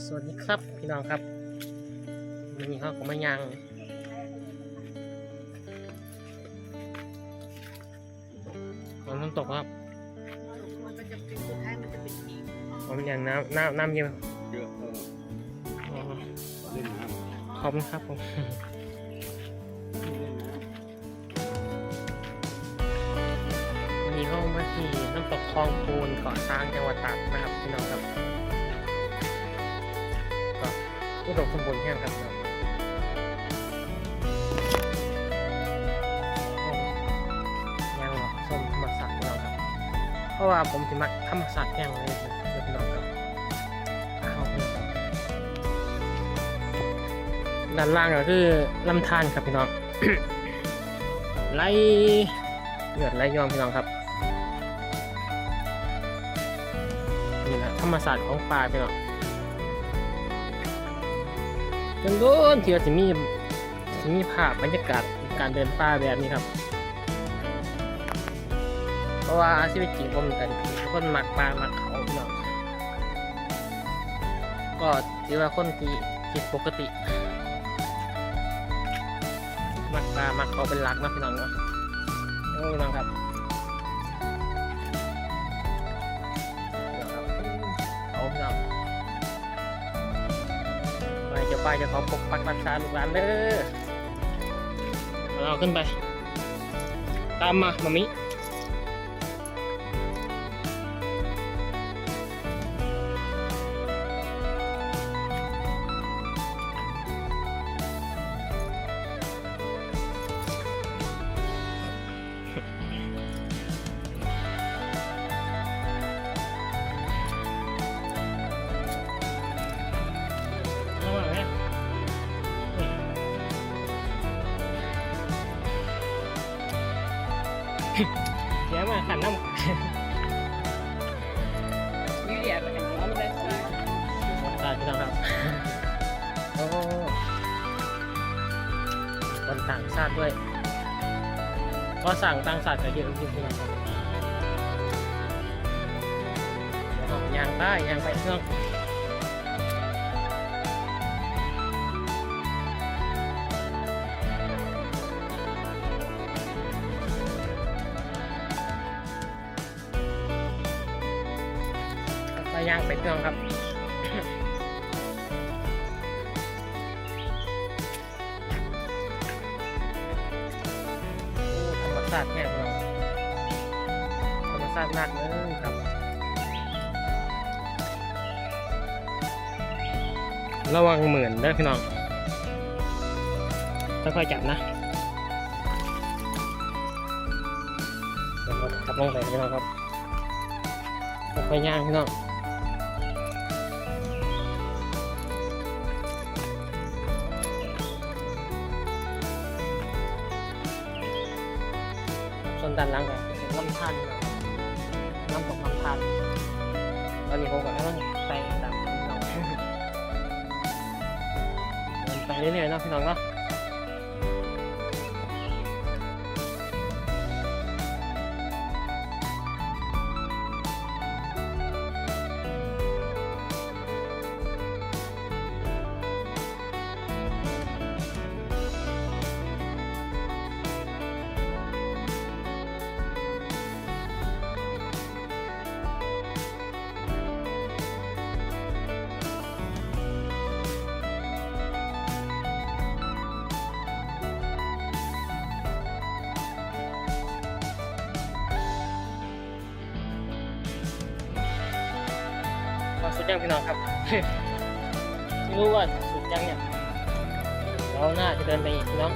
สวัสดีครับพี่น้องครับวันนี้เขาก็มายังของน้ำตกครับมันจะเป็นสุดท้ายมันจะเป็นอีกผมยังน้ำน้ำน้ำเย็นเยอะขอบคุณครับผมำเล่นน้วันนี้เขามาที่น้ำตกคลองปูนเกาะช้างจังหวัดตากนะครับพี่น้องครับ อุดมสมบูรณ์แห้งครับพี่น้องยังหรอส้มธรรมศาสตร์พี่น้องครับ เพราะว่าผมสิมักธรรมศาสตร์แห้งเลยครับพี่น้องครับเอาพี่น้องครับด้านล่างก็คือลำธารครับพี่น้องไหลเลือดไหลย้อมพี่น้องครับนี่แหละธรรมศาสตร์ของป่าพี่น้อง จนโดนที่ว่าจะมีจะมีภาพบรรยากาศการเดินป่าแบบนี้ครับ เพราะว่าชีวิตจริงผมกันคนมักป่ามักเขาพี่น้องก็ถือว่าคนที่ที่ปกติมักป่ามักเขาเป็นหลักนะพี่น้องเนาะโอ้พี่น้องครับ ไปจะขอปกปักรักษาลูกหลานเด้อเราขึ้นไป ตามมามามิ เดี๋ยวมาขันน้ำยูเรียเป็นนี้ได้ใช่ไหมตาพี่น้องครับโอ้คนต่างชาติด้วยก็สั่งต่างชาติก็เยอะจริงๆพี่น้องครับเดี๋ยวผมยางใต้ยางไปเครื่อง ยางไปเครื่องครับโอ้ธรรมชาติแห้งเราธรรมชาติมากเลยครับ ระวังเหมือนเด้อพี่น้องค่อยๆจับนะขับลงไปพี่น้องครับค่อยๆย่างพี่น้อง ส่วนด้านหล่างก็เป็นลำธารน้ำตกลำธารตอนนี้ผมก็กำลังไปตามพี่น้องเดินไปเรื่อยๆเนาะพี่น้องเนาะ สุดยังพี่น้องครับไม่รู้ว่าสุดยังเนี่ยเราหน้าจะเดินไปอีกพี่น้อง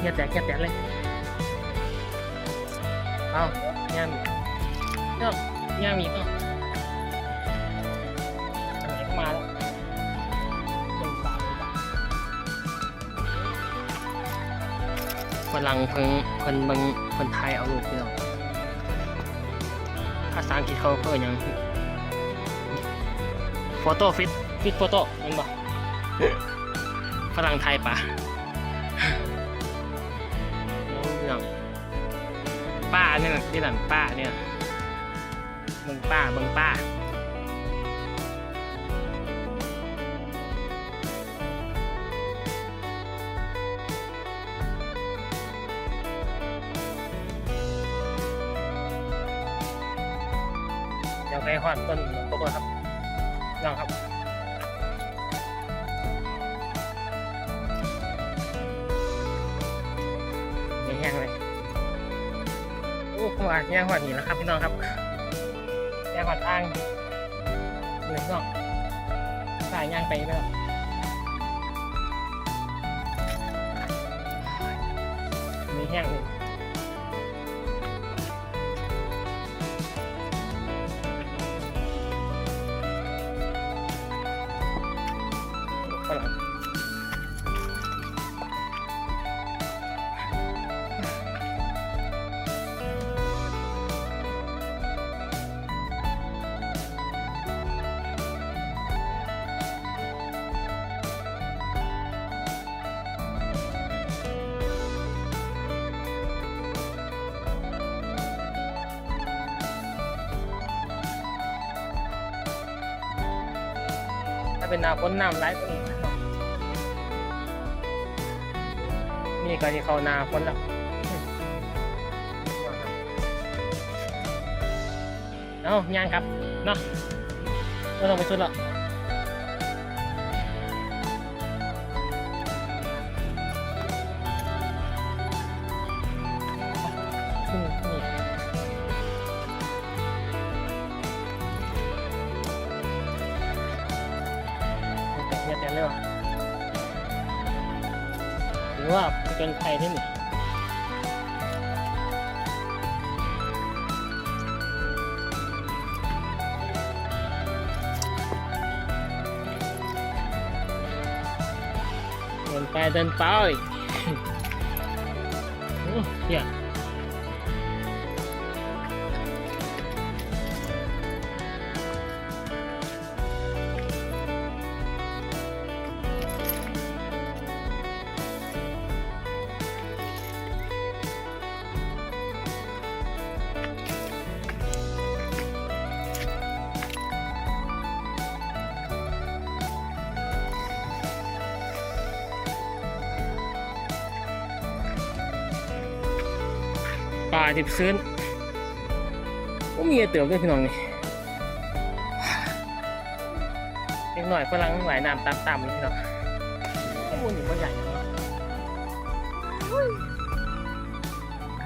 เงียบแตกเงียบแตกเลยเอาย่ามีเนาะย่ามีเนาะไหนก็มาแล้วเป็นสาวเลยจ้ะฝรั่งเพิ่งเพิ่นบิ่งเพิ่นไทยเอาลูกพี่น้องภาษาอังกฤษเขาเพิ่นหยัง โต้ฟิตฟิตโฟโต้มันบอกฝรั่งไทยปะป้าเนี่ยนี่หลังป้าเนี่ยมึงป้ามึงป้าเดี๋ยวไปหอดต้นพวกเราครับ น้องครับ แห้งเลยโอ้ขวาดย่างหอดนี่แล้วครับพี่น้องครับย่างหอดอ่างหนึ่งน้องสายย่างไปไปแล้วมีแห้งเลย เป็นหนาฝนน้ำไหลก็นี่นี่ก็ที่เขานาฝนแล้วเอ้าย่างครับเนาะไม่ต้องไปชุดหรอก นี่ยแต่เลยวะหรือว่าเป็นใครที่นี่เดินไปเดินไปอ้เหี้ย ปลาทิพซื้นก็มีเติมด้วยพี่น้องนี่เล็กหน่อยฝรั่งหลายน้ำตามๆเลยพี่น้องข้อมูลอยู่บ่ใหญ่เนาะ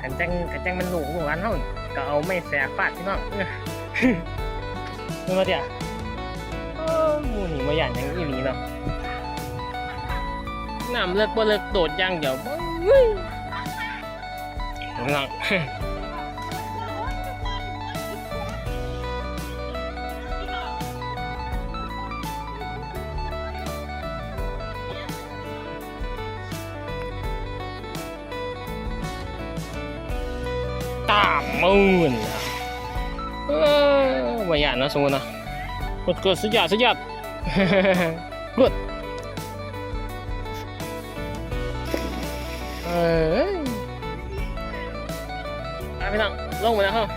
ขันจังขันจังมันหนูหมู่กันเท่าก็เอาไม่แสกฟาดพี่น้องนี่มาเดี๋ยวเออหมูนี่มาอย่างยังอีหลีเนาะน้ำเลิกบ่เลิกโดดย่างเดี๋ยวบ่ พี่น้องตามมืนเออว่าหยาดนะสมมุตินะกดกดสุดยอดสุดยอดกด ลงไปแล้วครับ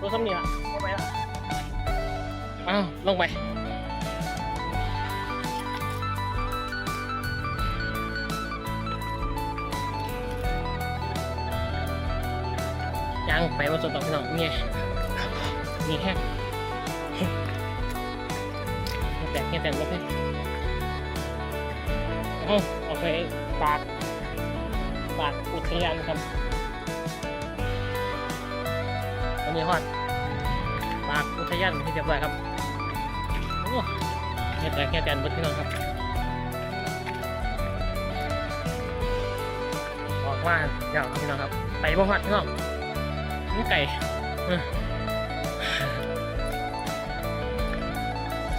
รถสำเนียงลงไปแล้วอ้าวลงไปยังไปว่าสวนต่อพี่น้องเนี่ยนี่แฮกแตกแค่แตกรถเลยเอาโอเคปากปากอุทยานครับ อันนี้ฮอดปากอุทยานที่เรียบร้อยครับโอ้แค่แตกแค่แตกรถพี่น้องครับออกมาเดี๋ยวครับพี่น้องครับ ไปบ่ฮอดพี่น้องนี่ไก่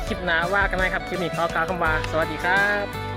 คลิปหน้าว่ากันไหมครับ คลิปนี้ขอกล่าวคำว่าสวัสดีครับ